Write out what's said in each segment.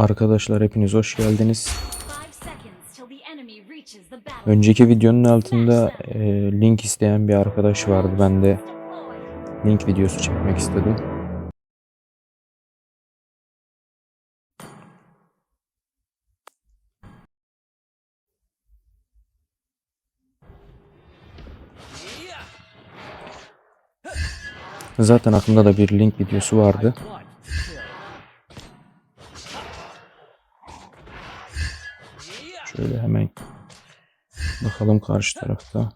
Arkadaşlar hepiniz hoş geldiniz. Önceki videonun altında e, link isteyen bir arkadaş vardı. Ben de link videosu çekmek istedim. Zaten aklımda da bir link videosu vardı. Şöyle hemen bakalım karşı tarafta.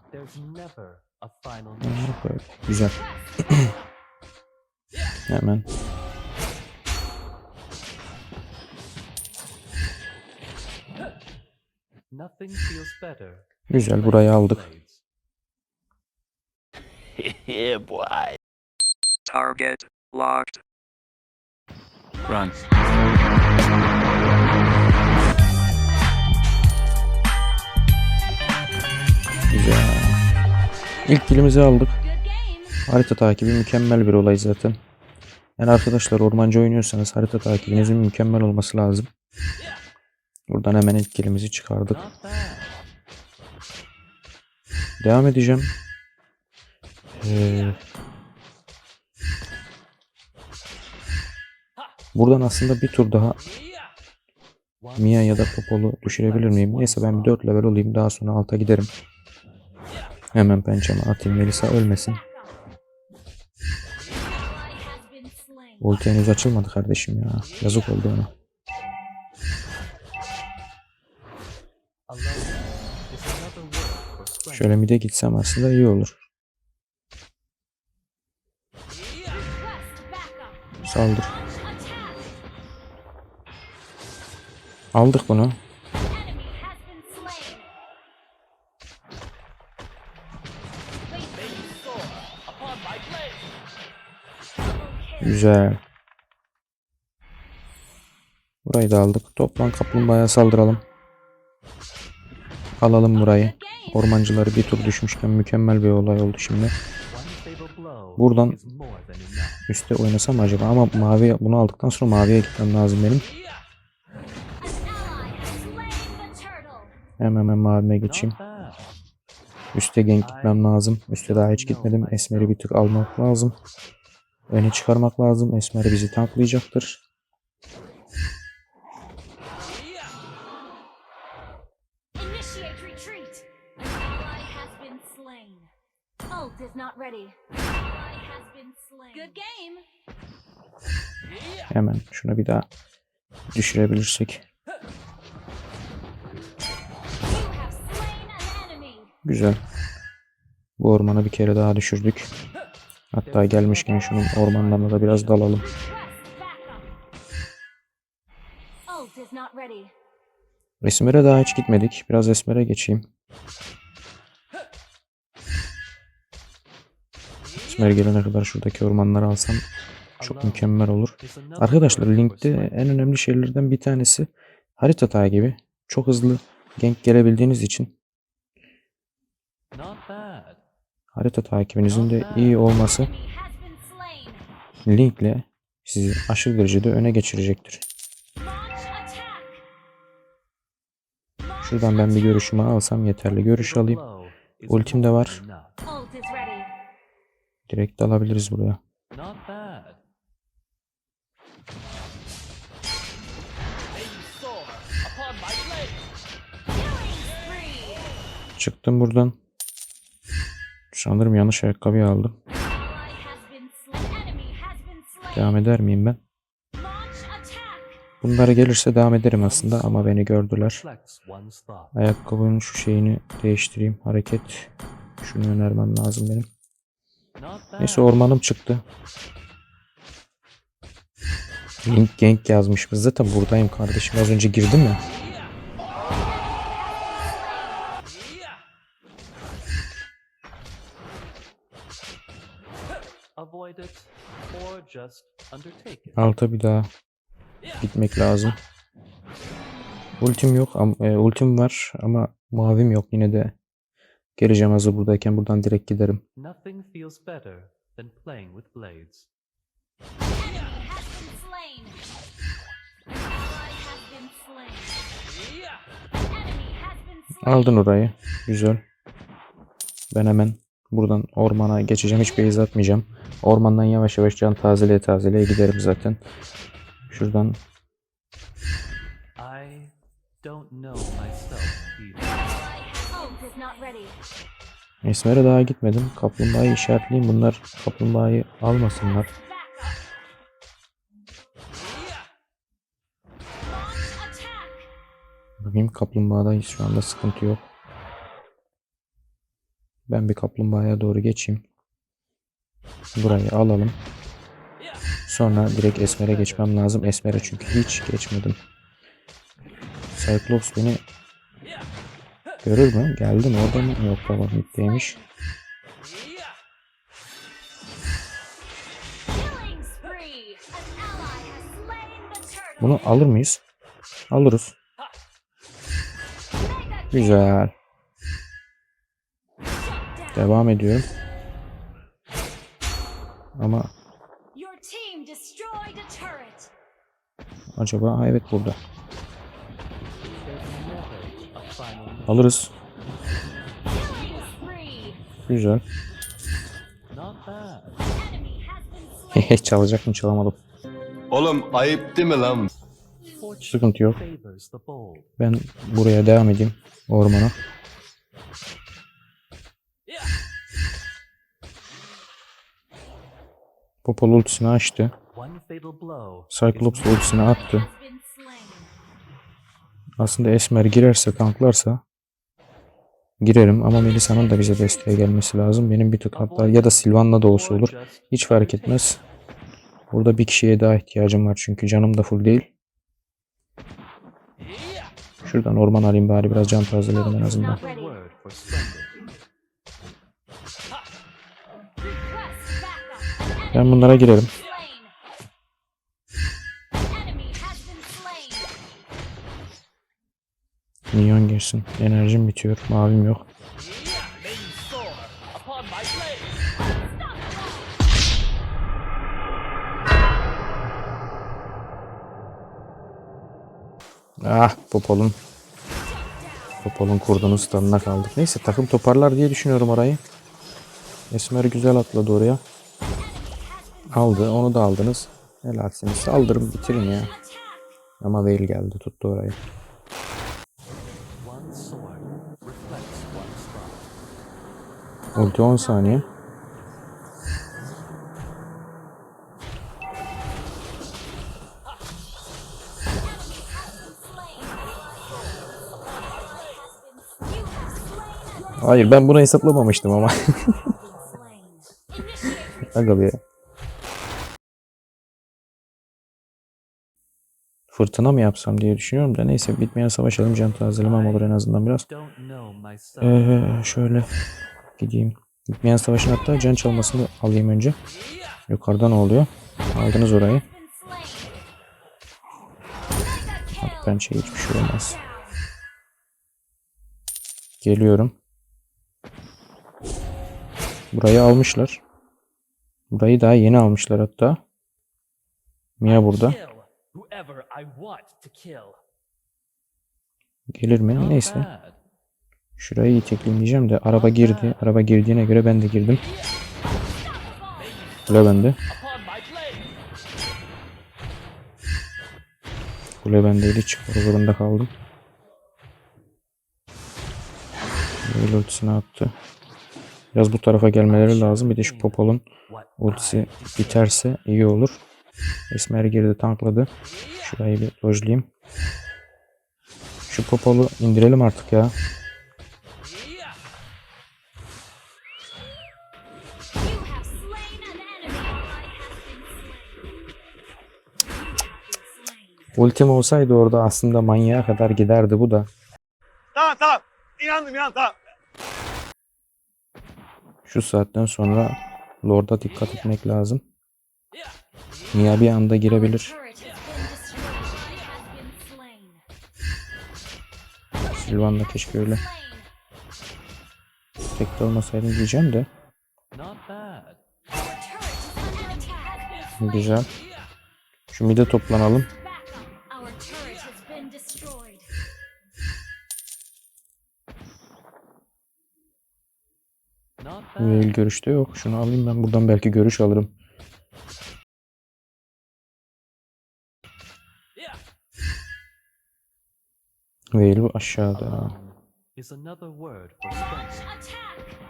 Böyle. Güzel. Hemen Nothing feels better. güzel burayı aldık. Target locked. Run. İlk kilimizi aldık. Harita takibi mükemmel bir olay zaten. Yani arkadaşlar ormancı oynuyorsanız harita takibinizin mükemmel olması lazım. Buradan hemen ilk kilimizi çıkardık. Devam edeceğim. Ee, buradan aslında bir tur daha Mia ya da Popol'u düşürebilir miyim? Neyse ben bir 4 level olayım daha sonra alta giderim. Hemen pençeme atayım Melisa ölmesin. Ulti henüz açılmadı kardeşim ya. Yazık oldu ona. Şöyle mide gitsem aslında iyi olur. Saldır. Aldık bunu. Güzel. Burayı da aldık. Toplan kaplumbağaya saldıralım. Alalım burayı. Ormancıları bir tur düşmüşken mükemmel bir olay oldu şimdi. Buradan üste oynasam acaba ama mavi bunu aldıktan sonra maviye gitmem lazım benim. Hemen hemen mavime geçeyim. Üste gank gitmem lazım. Üste daha hiç gitmedim. Esmer'i bir tık almak lazım. Öne çıkarmak lazım. Esmer bizi tanklayacaktır. Initiate retreat. An ally has Güzel. Bu ormanı bir kere daha düşürdük. Hatta gelmişken şunun ormanlarına da biraz dalalım. Esmer'e daha hiç gitmedik. Biraz Esmer'e geçeyim. Esmer gelene kadar şuradaki ormanları alsam çok mükemmel olur. Arkadaşlar linkte en önemli şeylerden bir tanesi harita takibi. Çok hızlı gank gelebildiğiniz için. Harita takibinizin de iyi olması linkle sizi aşırı derecede öne geçirecektir. Şuradan ben bir görüşümü alsam yeterli. Görüş alayım. Ultim de var. Direkt alabiliriz buraya. Çıktım buradan. Sanırım yanlış ayakkabıyı aldım. Devam eder miyim ben? Bunlara gelirse devam ederim aslında ama beni gördüler. Ayakkabının şu şeyini değiştireyim. Hareket. Şunu önermem lazım benim. Neyse ormanım çıktı. Link Gang yazmış. Zaten buradayım kardeşim. Az önce girdim ya. Avoid it or just undertake it. Alta bir daha gitmek lazım. Ultim yok. Ama, e, ultim var ama mavim yok yine de. Geleceğim hazır buradayken buradan direkt giderim. Nothing feels better than playing with blades. Aldın orayı. Güzel. Ben hemen buradan ormana geçeceğim. Hiç base atmayacağım. Ormandan yavaş yavaş can tazeleye tazeleye giderim zaten. Şuradan. Esmer'e daha gitmedim. Kaplumbağayı işaretleyeyim. Bunlar kaplumbağayı almasınlar. Bakayım kaplumbağadayız şu anda sıkıntı yok. Ben bir kaplumbağaya doğru geçeyim. Burayı alalım. Sonra direkt Esmer'e geçmem lazım. Esmer'e çünkü hiç geçmedim. Cyclops beni görür mü? Geldi mi? Orada mı? Yok tamam turtle. Bunu alır mıyız? Alırız. Güzel. Devam ediyorum. Ama acaba ha, evet burada. Alırız. Güzel. Slain. Çalacak mı çalamadım. Oğlum ayıp değil mi lan? Sıkıntı yok. Ben buraya devam edeyim. Ormana. Popol ultisini açtı. Cyclops ultisini attı. Aslında Esmer girerse tanklarsa girerim ama Melisa'nın da bize desteğe gelmesi lazım. Benim bir tık hatta ya da Silvan'la da olsa olur. Hiç fark etmez. Burada bir kişiye daha ihtiyacım var çünkü canım da full değil. Şuradan orman alayım bari biraz can tazelerim en azından. Ben bunlara slain. Minyon girsin. Enerjim bitiyor. Mavim yok. Ah Popol'un Popol'un kurdunun stadına kaldık. Neyse takım toparlar diye düşünüyorum orayı. Esmer güzel atladı oraya. Aldı. Onu da aldınız. Helalsiniz. Saldırın bitirin ya. Ama Veil geldi. Tuttu orayı. Ulti 10 saniye. Hayır ben bunu hesaplamamıştım ama. Aga be. Fırtına mı yapsam diye düşünüyorum da neyse bitmeyen savaşalım can tazelemem olur en azından biraz. Ee, şöyle gideyim. Bitmeyen savaşın hatta can çalmasını alayım önce. Yukarıda ne oluyor? Aldınız orayı. Pençe hiçbir şey olmaz. Geliyorum. Burayı almışlar. Burayı daha yeni almışlar hatta. Mia burada. Whoever I want to kill. Gelir mi? Neyse. Şurayı itekleyeceğim de araba girdi. Araba girdiğine göre ben de girdim. Kule bende. Kule bendeydi. Çıkmak zorunda kaldım. Böyle ultisini attı. Biraz bu tarafa gelmeleri lazım. Bir de şu Popol'un ultisi biterse iyi olur. Esmer girdi tankladı. Şurayı bir dojlayayım. Şu Popol'u indirelim artık ya. Ultim olsaydı orada aslında manyağa kadar giderdi bu da. Tamam tamam. İnandım inandım tamam. Şu saatten sonra Lord'a dikkat etmek lazım. Mia bir anda girebilir. Slain. Silvan'la keşke öyle tek de olmasaydım diyeceğim de. Güzel. Şu mide toplanalım. Bad. görüşte yok. Şunu alayım ben buradan belki görüş alırım. Veil bu aşağıda. Alone is another word for Launch strength. attack.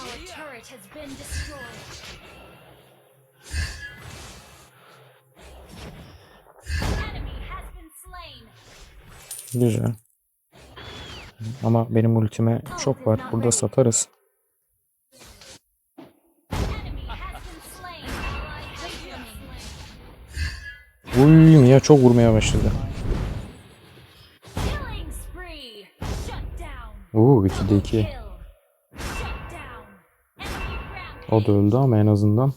Our turret has been destroyed. Enemy has been slain. Güzel. Ama benim ultime çok var. Burada satarız. Uy Mia çok vurmaya başladı. Killing spree. Shut down. Oo 2'de 2. Kill. Shut down. Enemy rampage. O da öldü ama en azından.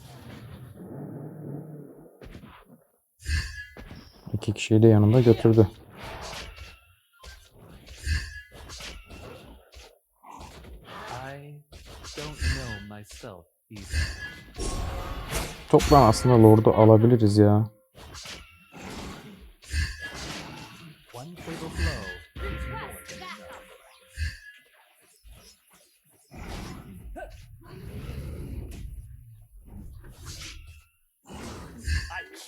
İki kişiyi de yanında götürdü. Toplam aslında Lord'u alabiliriz ya.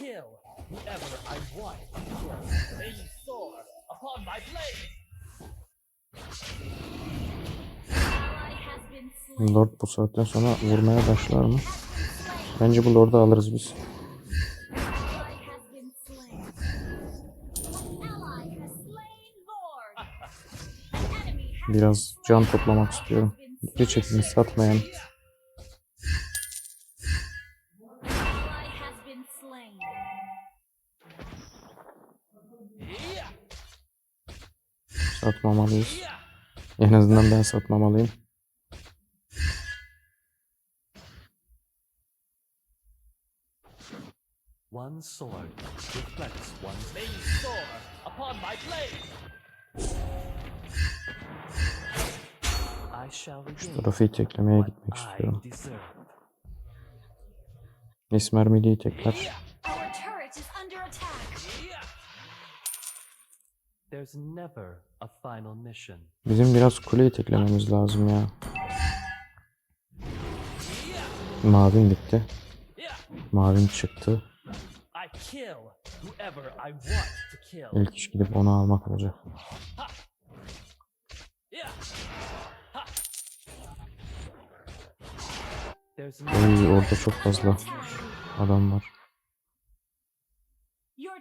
Kill whoever I want to kill. May upon my blade! Lord bu saatten sonra vurmaya başlar mı? Bence bu Lord'u alırız biz. Biraz can toplamak istiyorum. Geri çekilin satmayın. Satmamalıyız. En azından ben satmamalıyım. One sword reflects one's you soar upon my blade! I shall regain Tarafı teklemeye gitmek I istiyorum. Esmer Milli'yi tekler. Bizim biraz kuleyi teklememiz lazım ya. Mavim bitti. Mavim çıktı. İlk iş gidip onu almak olacak. Oy orada çok fazla adam var.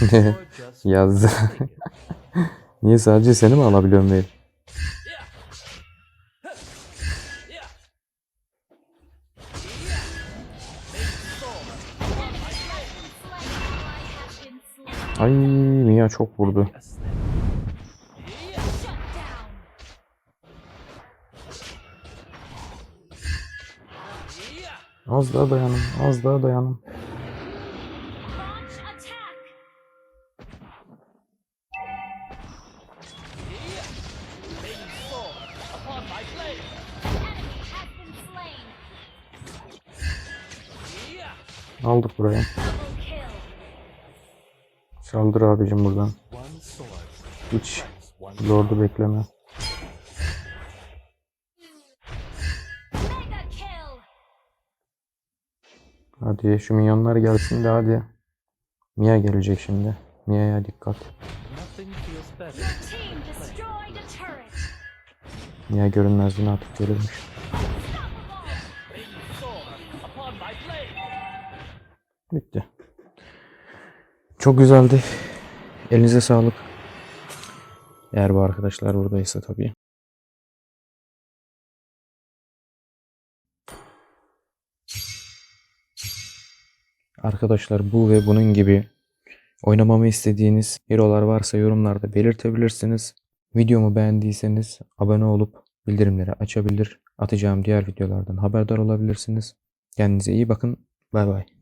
Yazdı. Niye sadece seni mi alabiliyorum değil? Ay Mia çok vurdu. Az daha dayanın. Az daha dayanın. Aldık buraya. Saldır abicim buradan. Hiç Lord'u bekleme. Hadi şu minyonlar gelsin de hadi. Mia gelecek şimdi. Mia'ya dikkat. Mia görünmezliğini atıp gelirmiş. Bitti. Çok güzeldi. Elinize sağlık. Eğer bu arkadaşlar buradaysa tabii. Arkadaşlar bu ve bunun gibi oynamamı istediğiniz hero'lar varsa yorumlarda belirtebilirsiniz. Videomu beğendiyseniz abone olup bildirimleri açabilir, atacağım diğer videolardan haberdar olabilirsiniz. Kendinize iyi bakın. Bay bay.